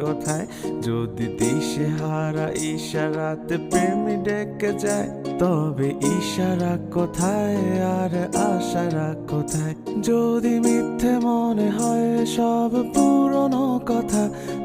কোথায়, যদি দিশে হারা ইশারাতে প্রেমী ডেকে যায়, তবে ইশারা কোথায় আর আশারা কোথায়? যদি মিথ্যে মনে হয় সব পুরনো কথা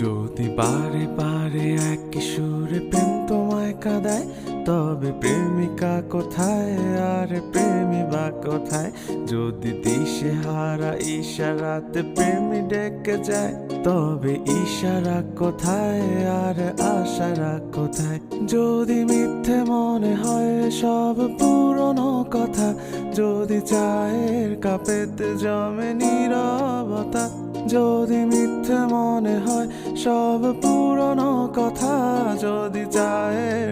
যদি বারে বারে এক কিশোরে প্রেম তোমায় কাঁদায়, তবে প্রেমিকা কোথায়? আর প্রেমী বা কোথায়? যদি দিশে হারা ইশারাতে প্রেমী ডেকে যায়, তবে ইশারা কোথায়? আর আশারা কোথায়? যদি মিথ্যে মনে হয় সব পুরনো কথা, যদি চায়ের কাপেতে জমে নীরবতা, যদি মিথ্যে মনে হয় সব পুরনো কথা, যদি চায়ের